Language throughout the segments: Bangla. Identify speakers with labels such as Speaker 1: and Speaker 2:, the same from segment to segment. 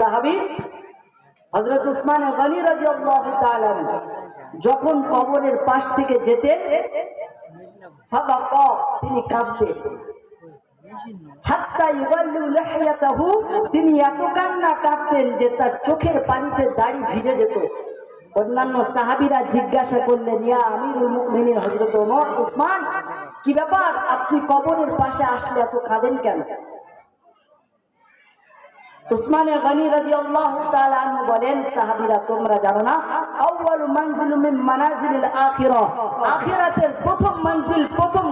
Speaker 1: সাহাবী হযরত উসমান গনি যখন কবরের পাশ থেকে যেতেন তিনি কাঁদতেন। তিনি এত কান্না কাঁদতেন যে তার চোখের পানিতে দাড়ি ভিজে যেত। অন্যান্য সাহাবিরা জিজ্ঞাসা করলেন, ইয়া আমিরুল হযরত ওমর, উসমান, কি ব্যাপার? আপনি কবরের পাশে আসলে এত কাঁদেন কেন? উসমানে গনি তাআলা আনহু বলেন তোমরা জানো না মানজিলু মিন আখিরাতের প্রথম মঞ্জিল প্রথম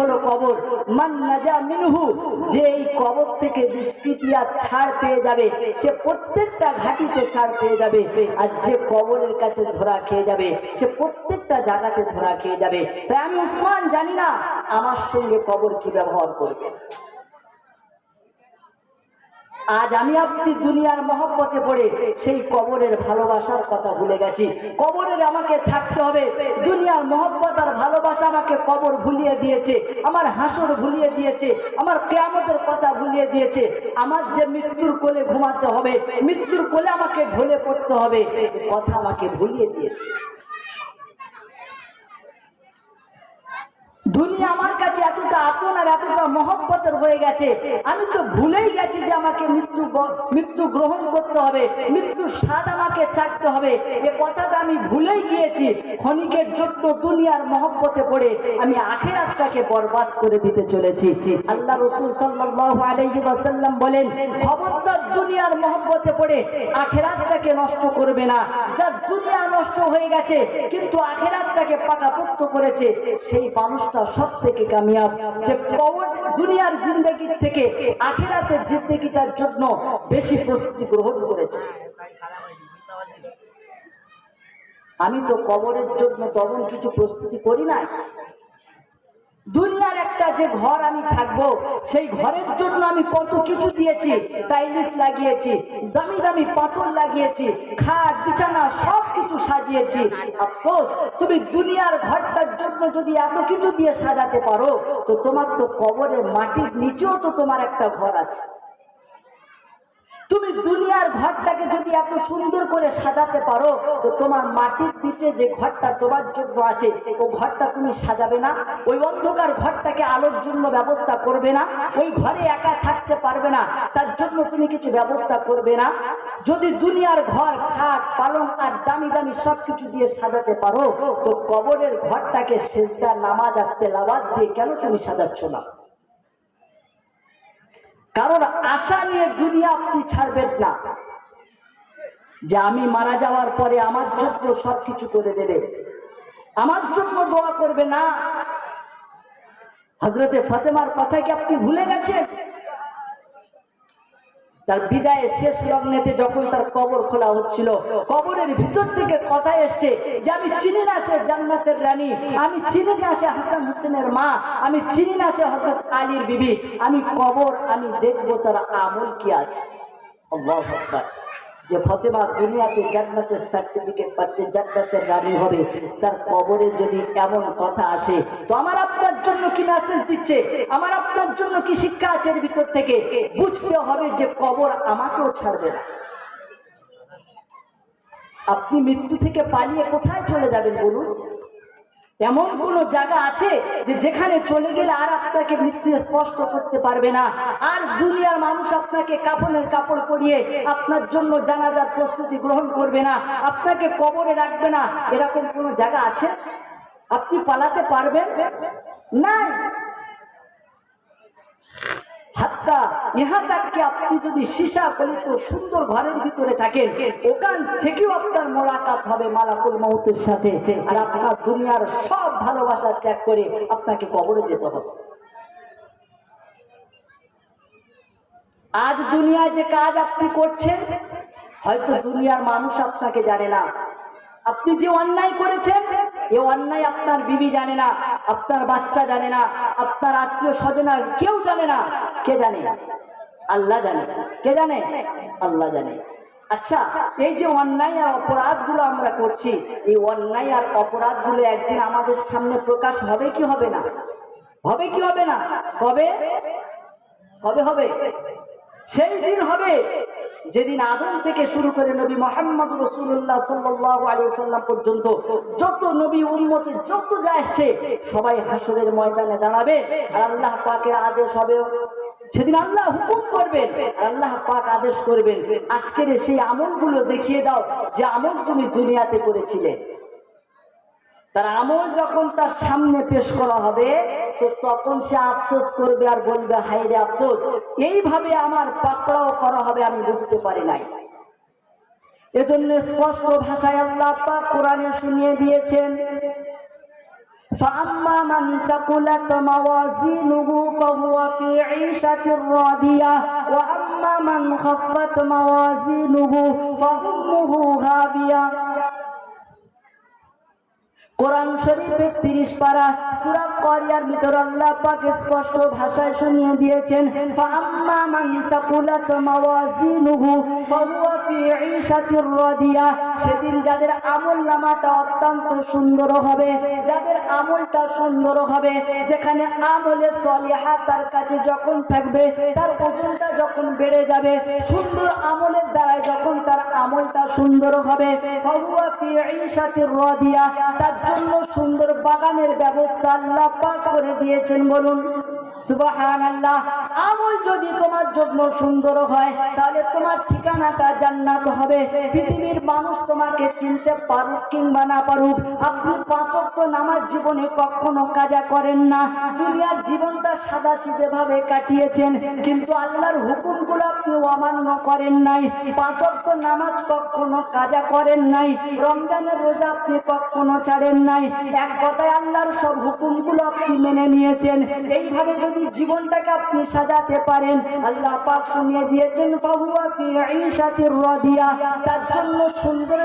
Speaker 1: হলো কবর। মান মিনহু, যে এই কবর থেকে দুষ্কৃতিয়া ছাড় পেয়ে যাবে, সে প্রত্যেকটা ঘাটিতে ছাড় পেয়ে যাবে, আর যে কবরের কাছে ধরা খেয়ে যাবে, সে প্রত্যেকটা জায়গাতে ধরা খেয়ে যাবে। তাই আমি উসমান জানি না, আমার সঙ্গে কবর কি ব্যবহার করবে। আজ আমি আপনি দুনিয়ার মহব্বতে পড়ে সেই কবরের ভালোবাসার কথা ভুলে গেছি। কবরের আমাকে থাকতে হবে। দুনিয়ার মহব্বত আর ভালোবাসা আমাকে কবর ভুলিয়ে দিয়েছে। আমার হাসর ভুলিয়ে দিয়েছে। আমার কেয়ামতের কথা ভুলিয়ে দিয়েছে। আমার যে মৃত্যুর কোলে ঘুমাতে হবে, মৃত্যুর কোলে আমাকে ঢলে পড়তে হবে। কথা আমাকে ভুলিয়ে দিয়েছে। দুনিয়া আমার কাছে এতটা আপন আর এতটা মহব্বতের হয়ে গেছে। আমি তো ভুলেই গেছি যে আমাকে মৃত্যু মৃত্যু গ্রহণ করতে হবে, মৃত্যুর স্বাদ আমাকে চাটতে হবে। এ কথাটা আমি ভুলেই গিয়েছি। ক্ষণিকের জন্য দুনিয়ার মহব্বতে পড়ে আমি আখেরাতটাকে বরবাদ করে দিতে চলেছি। আল্লাহ রসুল সাল্লাল্লাহু আলাইহি ওয়াসাল্লাম বলেন, খবরদার দুনিয়ার মহব্বতে পড়ে আখেরাতটাকে নষ্ট করবে না। যার দুনিয়া নষ্ট হয়ে গেছে, কিন্তু আখেরাতটাকে পাকাপোক্ত করেছে, সেই মানুষটা সব থেকে কামিয়াব। যে কবর দুনিয়ার জিন্দগি থেকে আখেরাতের জিন্দগিটার জন্য বেশি প্রস্তুতি গ্রহণ করেছে। আমি তো কবরের জন্য তখন কিছু প্রস্তুতি করি নাই। দুনিয়ার একটা যে ঘর আমি থাকব, সেই ঘরের জন্য আমি কত কিছু দিয়েছি টাইলিস লাগিয়েছি, দামি দামি পাথর লাগিয়েছি, খাট, বিছানা সব কিছু সাজিয়েছি আফসোস তুমি দুনিয়ার ঘরটার জন্য যদি এত কিছু দিয়ে সাজাতে পারো, তো তোমার তো কবরের মাটির নিচেও তো তোমার একটা ঘর আছে। তুমি দুনিয়ার ঘরটাকে যদি এত সুন্দর করে সাজাতে পারো, তো তোমার মাটির নিচে যে ঘরটা তোমার জন্য আছে, ও ঘরটা তুমি সাজাবে না, ওই অন্ধকার ঘরটাকে আলোর জন্য ব্যবস্থা করবে না, ওই ঘরে একা থাকতে পারবে না, তার জন্য তুমি কিছু ব্যবস্থা করবে না। যদি দুনিয়ার ঘর, খাট, পালং আর দামি দামি সব কিছু দিয়ে সাজাতে পারো, তো কবরের ঘরটাকে সেজদা, নামাজ আসতে তেলাওয়াত দিয়ে কেন তুমি সাজাচ্ছ না? কারণ আশা নিয়ে দুনিয়া আপনি ছাড়বেন না। যে আমি মারা যাওয়ার পরে আমার জন্য সবকিছু করে দেবে। আমার জন্য দোয়া করবে না। হজরতে ফতেমার কথা কি আপনি ভুলে গেছেন? তার বিদায়ের শেষ লগ্নেতে যখন তার কবর খোলা হচ্ছিল, কবরের ভিতর থেকে কথা এসছে যে, আমি চিনি না সে জান্নাতের রানী। আমি চিনি না সে হাসান হোসেনের মা। আমি চিনি না সে হজরত আলীর বিবি। আমি কবর, আমি দেখব তার আমল কি আছে। যে ফতেমা দুনিয়াতে জান্নাতের সার্টিফিকেট পাচ্ছে, জান্নাতের রানী হবে, তার কবরে যদি এমন কথা আসে, তো আমার আপনার জন্য কি মেসেজ দিচ্ছে? আমার আপনার জন্য কি শিক্ষা আছে এর ভিতর থেকে? বুঝতে হবে যে কবর আমাকেও ছাড়বে না। আপনি মৃত্যু থেকে পালিয়ে কোথায় চলে যাবেন বলুন? এমন কোন জায়গা আছে যে যেখানে চলে গেলে আর আপনাকে মৃত্যু স্পষ্ট করতে পারবে না? আর দুনিয়ার মানুষ আপনাকে কাপড়ের কাপড় পরিয়ে আপনার জন্য জানাজার প্রস্তুতি গ্রহণ করবে না, আপনাকে কবরে রাখবে না, এরকম কোন জায়গা আছে? আপনি পালাতে পারবেন? না হাত্তা ইহা তাকে আপনি যদি সীসা কলিত সুন্দর ঘরের ভিতরে থাকেন। ওখান থেকেও আপনার মোলাকাত হবে মালাকুল মৌতের সাথে। আর আপনার দুনিয়ার সব ভালোবাসা ত্যাগ করে আপনাকে কবরে যেতে হবে। আজ দুনিয়ায় যে কাজ আপনি করছেন, হয়তো দুনিয়ার মানুষ আপনাকে জানে না। আপনি যে অন্যায় করেছেন, এ অন্যায় আপনার বিবি জানে না, আপনার বাচ্চা জানে না, আপনার আত্মীয় স্বজনা কেউ জানে না, কে জানে? আল্লাহ জানে। কে জানে? আল্লাহ জানে। আচ্ছা এই যে অন্যায় আর অপরাধগুলো আমরা করছি, এই অন্যায় আর অপরাধগুলো একদিন আমাদের সামনে প্রকাশ হবে কি হবে না? হবে কি হবে না? কবে? কবে হবে? সেই দিন হবে যেদিন আদম থেকে শুরু করে নবী মোহাম্মদ রসুল্লাহ সাল্লাম পর্যন্ত যত নবী উন্মতে যত যা আসছে সবাই হাসরের ময়দানে দাঁড়াবে। আর আল্লাহ পাকের আদেশ হবে সেদিন আল্লাহ হুকুম করবেন, আল্লাহ পাক আদেশ করবেন, আজকের সেই আমলগুলো দেখিয়ে দাও যে আমল তুমি দুনিয়াতে করেছিলে। তার আমল যখন তার সামনে পেশ করা হবে, তো তখন সে আফসোস করবে আর বলবে হাইরে আফসোস, এইভাবে আমার পাকড়াও করা হবে আমি বুঝতে পারি নাই। এজন্য স্পষ্ট ভাষায় আল্লাহ পাক কোরআনে শুনিয়ে দিয়েছেন فأما من ثقلت موازينه فهو في عيشة راضية وأما من خفت موازينه فأمه هاوية কোরআন শরীফের তিরিশ পারা সুরা করিয়ার ভিতর আল্লাহ পাক স্পষ্ট ভাষায় শুনিয়ে দিয়েছেন, ফাআম্মা মান সাকুলাত মাওয়াজিনুহু ফাহুয়া ফি ঈশাতির রাদিয়া সেদিন যাদের আমল নামাটা অত্যন্ত সুন্দর হবে, যাদের আমলটা সুন্দর হবে, যেখানে আমলে সলিহা তার কাছে যখন থাকবে, তার ওজনটা যখন বেড়ে যাবে, সুন্দর আমলের দ্বারা যখন তার আমলটা সুন্দর হবে, ফাহুয়া ফি ঈশাতির রাদিয়া তার জন্য সুন্দর বাগানের ব্যবস্থা আল্লাহ পাক করে দিয়েছেন বলুন। সুবহানাল্লাহ। আমল যদি তোমার জন্য সুন্দর হয়, তাহলে তোমার ঠিকানাটা জান্নাত হবে। পৃথিবীর মানুষ তোমাকে চিনতে পারুক কিংবা না পারুক, আপনি পাঁচক্ত নামাজ জীবনে কখনো কাজা করেন না। দুনিয়ার জীবনটা সাদা ভাবে কাটিয়েছেন, কিন্তু আল্লাহর হুকুমগুলো আপনি অমান্য করেন নাই। পাঁচক্ত নামাজ কখনো কাজা করেন নাই, রমজানের রোজা আপনি কখনো ছাড়েন নাই। এক কথায় আল্লাহর সব হুকুমগুলো আপনি মেনে নিয়েছেন। এইভাবে যদি জীবনটাকে আপনি সাজাতে পারেন। আল্লাহ পাক শুনিয়ে দিয়েছেন, বাহুয়া ঈশাতির রাদিয়া। তার জন্য সুন্দর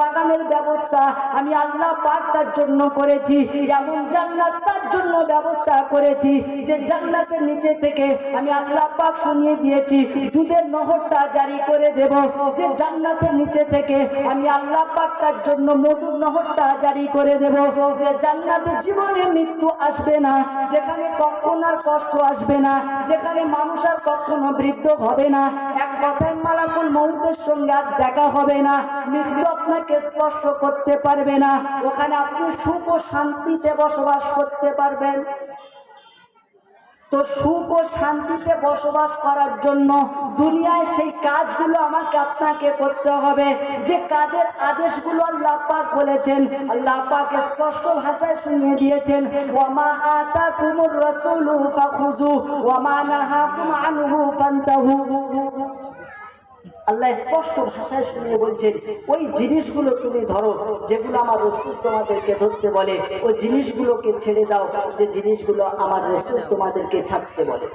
Speaker 1: বাগানের ব্যবস্থা আমি আল্লাহ পাক তার জন্য করেছি। এমন জান্নাত তার জন্য ব্যবস্থা করেছি যে জান্নাতের নিচে থেকে আমি আল্লাহ পাক শুনিয়ে দিয়েছি, দুধের নহরটা জারি করে দেব। যে জান্নাতের নিচে থেকে আমি আল্লাহ পাক তার জন্য মধুর নহরটা জারি করে দেব। যে জান্নাতের জীবনে মৃত্যু আসবে না, যেখানে কখন আর কষ্ট আসবে না যেখানে মানুষ আর কখনো বৃদ্ধ হবে না। এক কথায় মালাকুল মৌতের সঙ্গে আর দেখা হবে না। মৃত্যু আপনাকে স্পর্শ করতে পারবে না। ওখানে আপনি সুখ ও শান্তিতে বসবাস করতে পারবেন। তো সুখ ও শান্তিতে বসবাস করার জন্য দুনিয়ায় সেই কাজগুলো আমাকে আপনাকে করতে হবে। যে কাজের আদেশগুলো আল্লাহ পাক বলেছেন, আল্লাহ পাক স্পষ্ট ভাষায় শুনিয়ে দিয়েছেন, ওয়ামা আতা কুমুর রসুল ফাখুজু ওয়ামা নাহাকুম আনহু ফান্তাহু। আল্লাহ স্পষ্ট ভাষায় শুনিয়ে বলছেন, ওই জিনিসগুলো তুমি ধরো, যেগুলো আমার রসুল তোমাদেরকে ধরতে বলে, ওই জিনিসগুলোকে ছেড়ে দাও, যে জিনিসগুলো আমার রসুল তোমাদেরকে ছাড়তে বলে।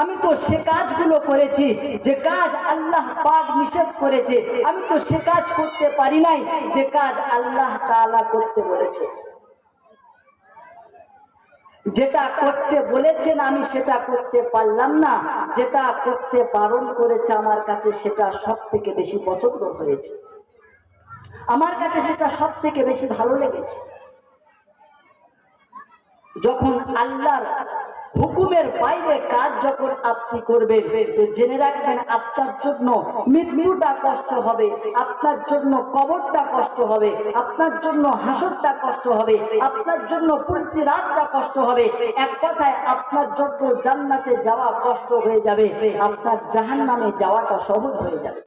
Speaker 1: আমি তো সে কাজগুলো করেছি, যে কাজ আল্লাহ পাক নিষেধ করেছে, আমি তো সে কাজ করতে পারি নাই, যে কাজ আল্লাহ তাআলা করতে বলেছে। যেটা করতে বলেছেন আমি সেটা করতে পারলাম না। যেটা করতে বারণ করেছে আমার কাছে সেটা সব থেকে বেশি পছন্দ হয়েছে। আমার কাছে সেটা সব থেকে বেশি ভালো লেগেছে। যখন আল্লাহর হুকুমের বাইরে কাজ যখন আপনি করবেন জেনে রাখবেন আপনার জন্য মৃত্যুটা কষ্ট হবে, আপনার জন্য কবরটা কষ্ট হবে, আপনার জন্য হাসরটা কষ্ট হবে, আপনার জন্য রাতটা কষ্ট হবে। এক কথায় আপনার জন্য জান্নাতে যাওয়া কষ্ট হয়ে যাবে, আপনার জাহান্নামে যাওয়াটা সহজ হয়ে যাবে।